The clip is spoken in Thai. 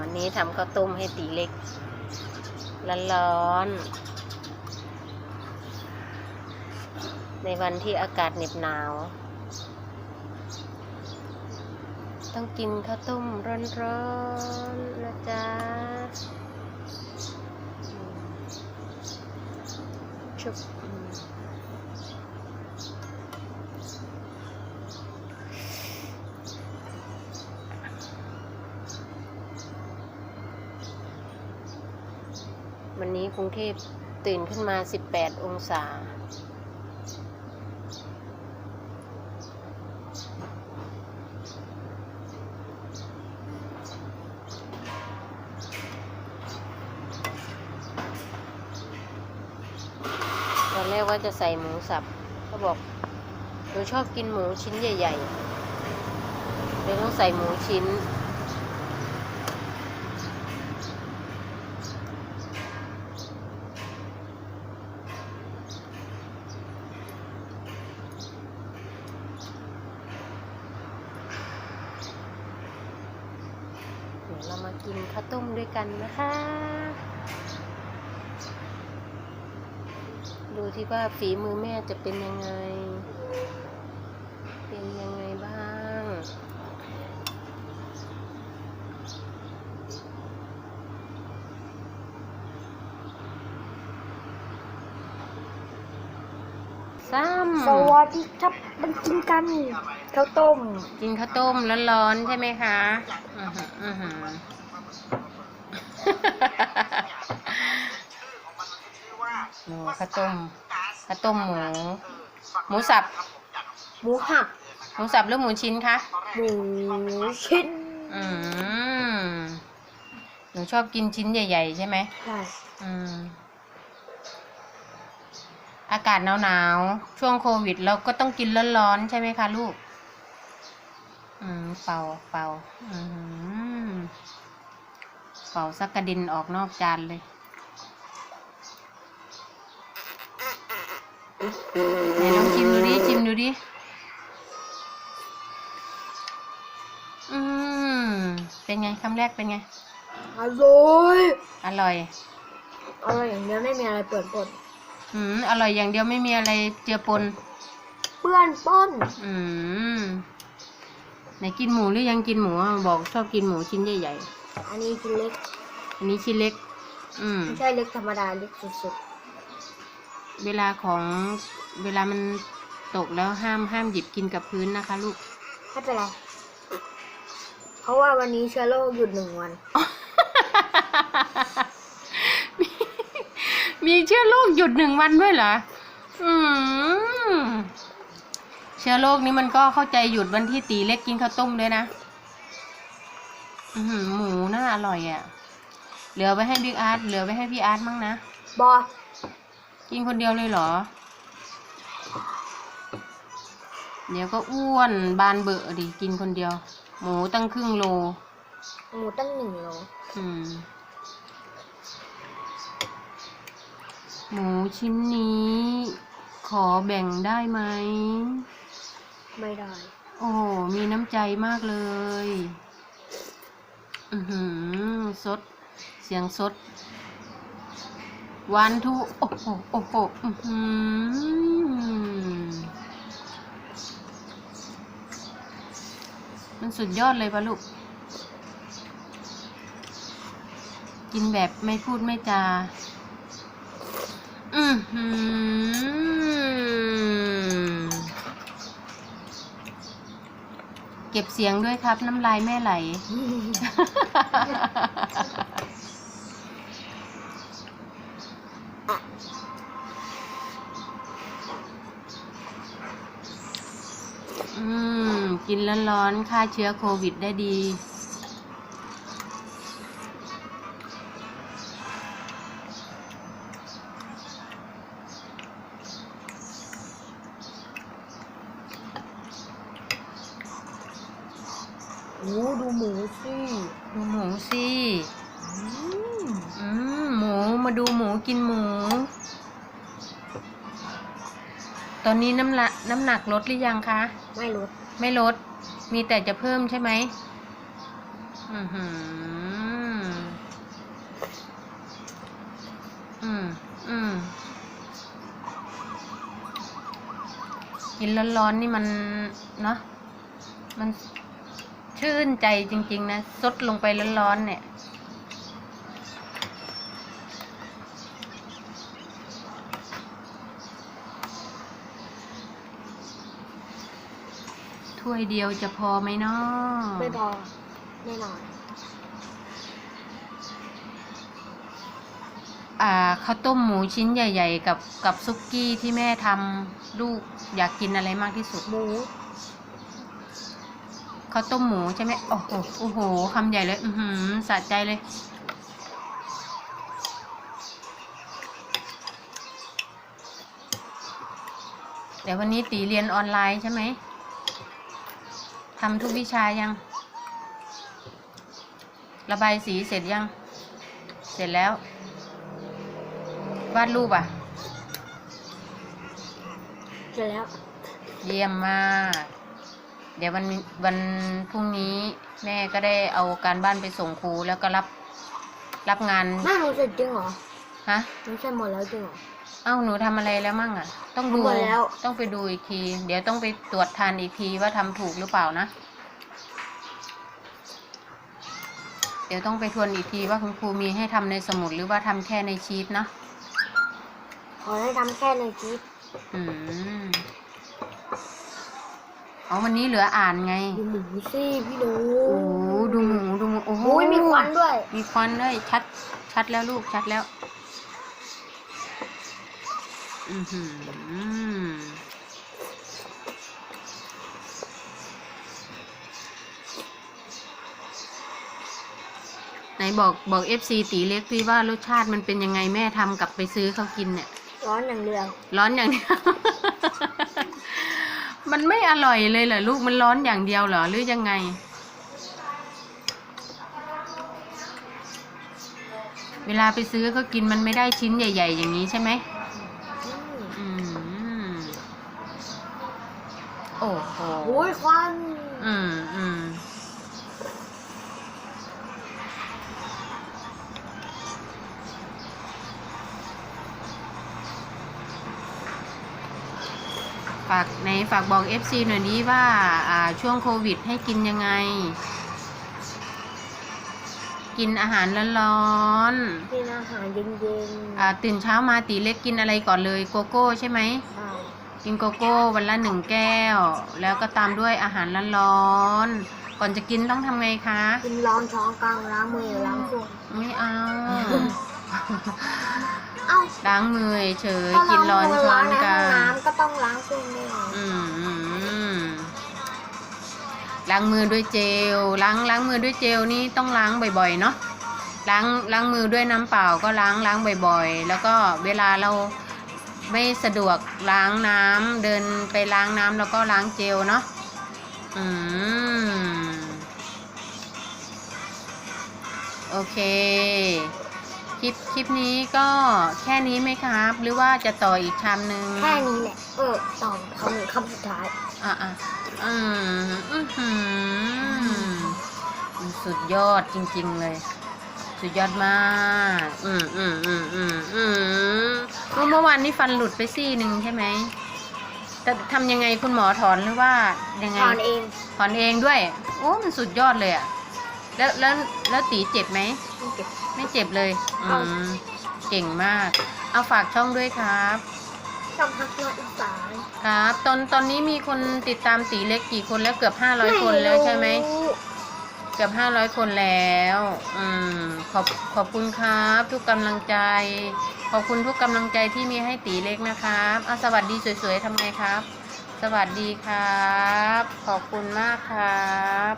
วันนี้ทำข้าวต้มให้ตีเล็กร้อนๆในวันที่อากาศเหน็บหนาว ต้องกินข้าวต้มร้อนๆนะจ๊ะ ชุบอืม วันนี้กรุงเทพตื่นขึ้นมา 18 องศา ตอนแรกว่าจะใส่หมูสับเขาบอกหนูชอบกินหมูชิ้นใหญ่ๆเลยต้องใส่หมูชิ้น เดี๋ยวเรามากินข้าวต้มด้วยกันนะคะ ดูที่ว่าฝีมือแม่จะเป็นยังไง เป็นยังไงบ้าง ซ้สวัสดีครับ มันกินกันข้าวต้มำกินข้าวต้มร้อนๆใช่ไหมคะอือหืออือหือหมูข้าวต้มข้าวต้มหมู หมูสับ หมูหักหมูสับหรือหมูชิ้นคะ หมูชิ้น อืมหนูชอบกินชิ้นใหญ่ ๆ ใช่ไหมใช่ อืม อากาศหนาวๆ ช่วงโควิด เราก็ต้องกินร้อนๆ ใช่ไหมคะลูก อืม เป่าเป่าอืมเป่าสักกระดินออกนอกจานเลย ไหนลองชิมดูดิ ชิมดูดิ อืม เป็นไงคำแรกเป็นไง อร่อย อร่อย อร่อยอย่างเดียวไม่มีอะไรเปื้อนปน อืมอร่อยอย่างเดียวไม่มีอะไรเจือปน เปื้อนป้นอืมไหนกินหมูหรือยังกินหมูอะบอกชอบกินหมูชิ้นใหญ่อันนี้ชิ้นเล็กๆ อันนี้ชิ้นเล็ก อืม ไม่ใช่เล็กธรรมดาเล็กสุดเวลาของเวลามันตกแล้วห้ามห้ามหยิบกินกับพื้นนะคะ ลูก ๆไม่เป็นไรเพราะว่าวันนี้เชื้อโรคหยุดหนึ่งวัน มี มีเชื้อโรคหยุดหนึ่งวันด้วยเหรอ อืมเชื้อโรคนี้มันก็เข้าใจหยุดวันที่ตีเล็กกินข้าวต้มด้วยนะอือหือหมูน่าอร่อยอะ่ะ เหลือไว้ให้บิ๊กอาร์ตเหลือไว้ให้พี่อาร์ตมั้งนะ บอกินคนเดียวเลยเหรอ เดี๋ยวก็อ้วนบานเบอะดิ กินคนเดียว หมูตั้งครึ่งโล หมูตั้งหนึ่งโล อืม หมูชิ้นนี้ ขอแบ่งได้ไหม ไม่ได้ โอ้โหมีน้ำใจมากเลย อือหือสด เสียงสด วันทุโอ้โหโอ้โหอือหือมันสุดยอดเลยปะลูก กินแบบไม่พูดไม่จาอือหือ เก็บเสียงด้วยครับ น้ำลายแม่ไหล อืม กินร้อนๆฆ่าเชื้อโควิดได้ดี นี้สิดูหมูสิอืมหมูมาดูหมูกินหมู ตอนนี้น้ำละน้ำหนักลดหรือยังคะ ไม่ลด ไม่ลด มีแต่จะเพิ่มใช่ไหมอือหืออืมอืมกินร้อนๆนี่มันเนาะมัน ชื่นใจจริง ๆ นะ ซดลงไปร้อนๆเนี่ย ถ้วยเดียวจะพอไหมเนาะไม่พอแน่นอนอ่าข้าวต้มหมูชิ้นใหญ่ ๆ กับกับซุกี้ที่แม่ทำลูกอยากกินอะไรมากที่สุดหมู ข้าวต้มหมูใช่ไหมโอ้โหโอ้โหคำใหญ่เลย อือหือสะใจเลยเดี๋ยววันนี้ตีเรียนออนไลน์ใช่ไหมทำทุกวิชายัง ระบายสีเสร็จยัง เสร็จแล้ว วาดรูปอะ เสร็จแล้ว เยี่ยมมาก เดี๋ยววันวันพรุ่งนี้แม่ก็ได้เอาการบ้านไปส่งครูแล้วก็รับรับงานแม่หนูเสร็จจริงเหรอฮะหนูเสร็จหมดแล้วจริงเหรอ เอ้าหนูทำอะไรแล้วมั่งอะ ต้องดูหมดแล้ว ต้องไปดูอีกที เดี๋ยวต้องไปตรวจทานอีกทีว่าทำถูกหรือเปล่านะ เดี๋ยวต้องไปทวนอีกทีว่าคุณครูมีให้ทำในสมุดหรือว่าทำแค่ในชีตนะ ขอให้ทำแค่ในคลิปอืม อ๋อวันนี้เหลืออ่านไงดูหมูสิพี่หนูโอ้โหดูหมูดูหมูโอ้โหโอ้ยมีควันด้วย มีควันด้วยชัดชัดแล้วลูกชัดแล้ว อือหือไหนบอกบอกเอฟซีตีเล็กพี่ว่ารสชาติมันเป็นยังไงแม่ทำกลับไปซื้อเขากินเนี่ย ร้อนอย่างเดียว ร้อนอย่างเดียว มันไม่อร่อยเลยเหรอลูกมันร้อนอย่างเดียวเหรอหรือยังไง เวลาไปซื้อก็กินมันไม่ได้ชิ้นใหญ่ ๆ อย่างนี้ใช่ไหมอืมอืมโอ้โห โอ้ยควัน อืมอืม ฝากในฝากบอก FC หน่อยนี้ว่าอ่าช่วงโควิดให้กินยังไง กินอาหารร้อนๆ กินอาหารเย็นอ่าตื่นเช้ามาตีเล็กกินอะไรก่อนเลยโกโก้ใช่ไหมๆใช่กินโกโก้วันละหนึ่งแก้ว แล้วก็ตามด้วยอาหารร้อนๆ ก่อนจะกินต้องทำไงคะ กินร้อนช้อนกลางล้างมือล้างถ้วยไม่เอา เอ้าล้างมือเฉยก็ๆกินร้อนช้อนในกัห้องนน้ำก็ต้องล้างถ้วยด้วยอืมอืมอืมล้างมือด้วยเจลล้างล้างมือด้วยเจลนี่ต้องล้างบ่อยๆเนาะล้างล้างมือด้วยน้ำเปล่าก็ล้างล้างบ่อยๆ แล้วก็เวลาเราไม่สะดวกล้างน้ำเดินไปล้างน้ำแล้วก็ล้างเจลเนาะอืม โอเค คลิปคลิปนี้ก็แค่นี้ไหมครับ หรือว่าจะต่ออีกชามหนึ่งแค่นี้แหละเออต่อคำหนึ่งคำสุดท้ายอะอะอืมอื้อหือสุดยอดจริง ๆ เลย สุดยอดมาก อืมอืมอืมอืมอืมเมื่อเมื่อวานนี้ฟันหลุดไปซี่หนึ่งใช่ไหมแต่ทำยังไงคุณหมอถอนหรือว่ายังไงถอนเองถอนเองด้วย โอ้มันสุดยอดเลยอะแล้วแล้วแล้วตีเจ็บไหมไม่เก็บ ไม่เจ็บเลยอืเอามเก่งมาก เอาฝากช่องด้วยครับต้องพักนอกอีสานครับ ตอนตอนนี้มีคนติดตามตีเล็กกี่คนแล้วเกือบห้าร้อยคนแล้วใช่ไหมรู้เกือบห้าร้อยคนแล้ว อืมขอบขอบคุณครับ ทุกกำลังใจ ขอบคุณทุกกำลังใจที่มีให้ตีเล็กนะครับเอาสวัสดีสวยๆทำไงครับ สวัสดีครับ ขอบคุณมากครับ